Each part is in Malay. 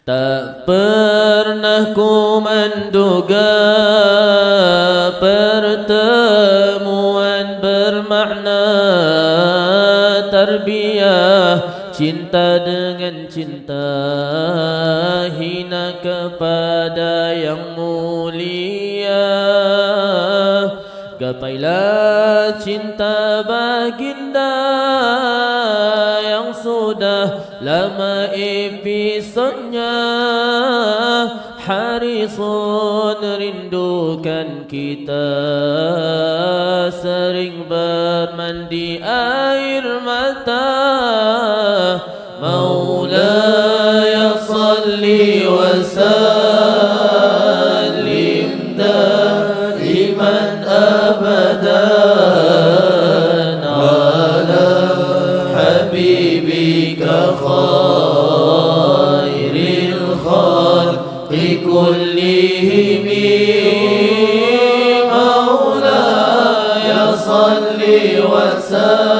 Tak pernah ku menduga Pertemuan bermakna Terbiah cinta dengan cinta Hina kepada yang mulia. Gapailah cinta baginda yang sudah lama episodnya Hari sun rindukan kita Sering bermandi air mata. Maulah ya salli wa salli وسلم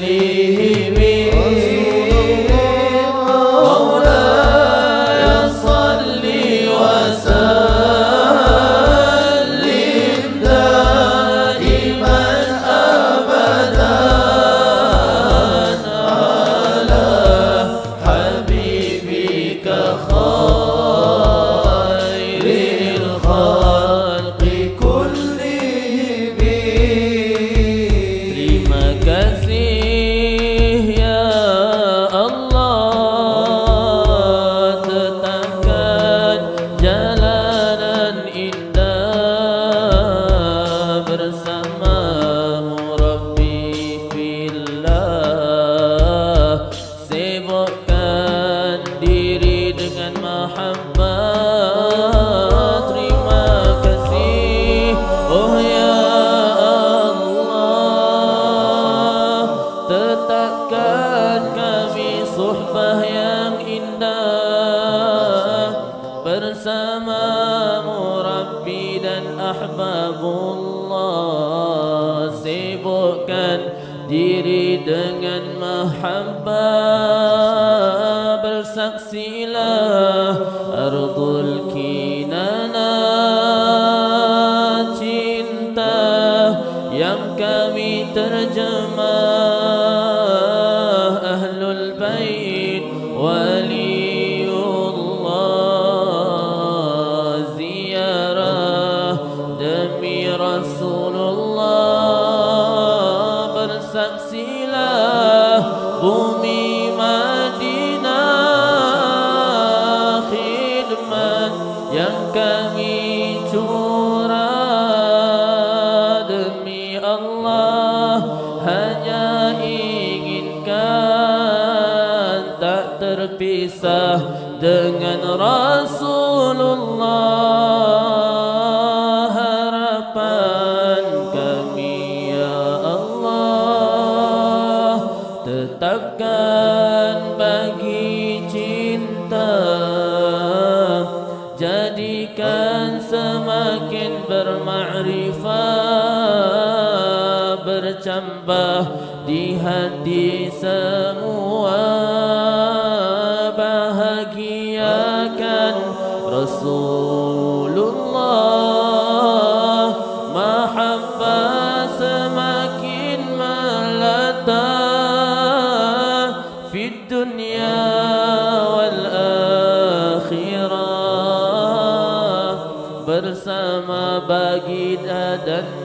ahbabullah sibukkan diri dengan mahabbah. Bersaksilah ardul kinana cinta yang kami terjemah. Ahlul bait waliullah Allah hanya inginkan tak terpisah dengan Rasulullah. Harapan kami ya Allah tetapkan bagi cinta. Jadikan semakin bermakrifat bercambah di hati semua. Bahagiakan Rasulullah. Mahabbah semakin melata. Fi dunia wal akhirah. Bersama baginda dan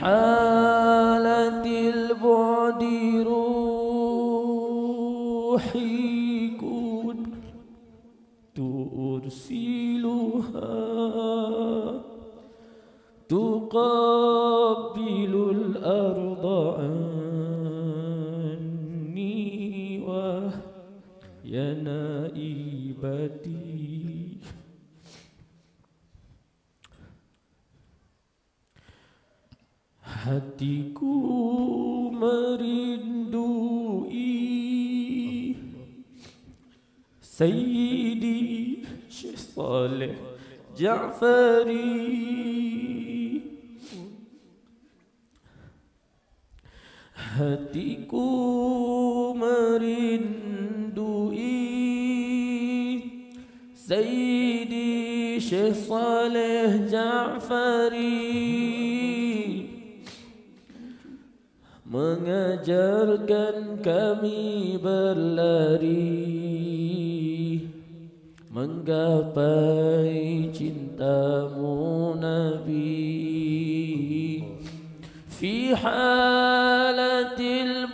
حالة البعد روحي كنت أرسلها تقبل الأرض عني وهي نائبتي. Hatiku merindui Sayyidi Syekh Saleh Ja'fari Hatiku merindui Sayyidi Syekh Saleh Ja'fari mengajarkan kami berlari menggapai cintamu Nabi fi halatil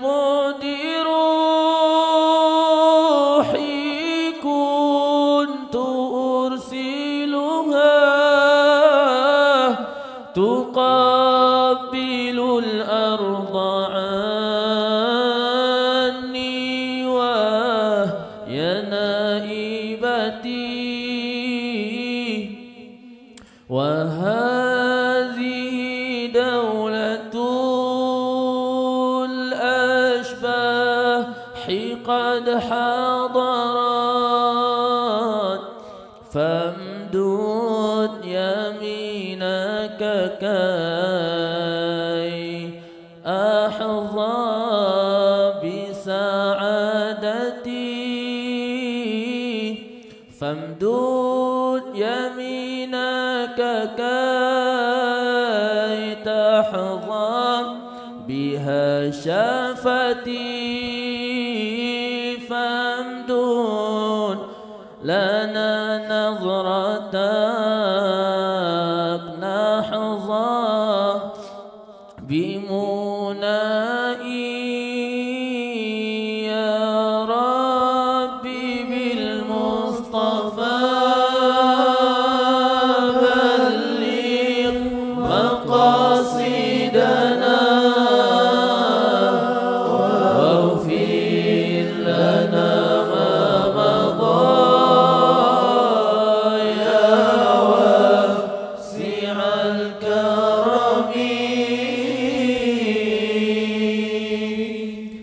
ursiluha تقبل الأرض فامدد يمينك كي أحظى بسعادتي فامدود يمينك كي تحظى بها شفتي فامدود لنا نظرة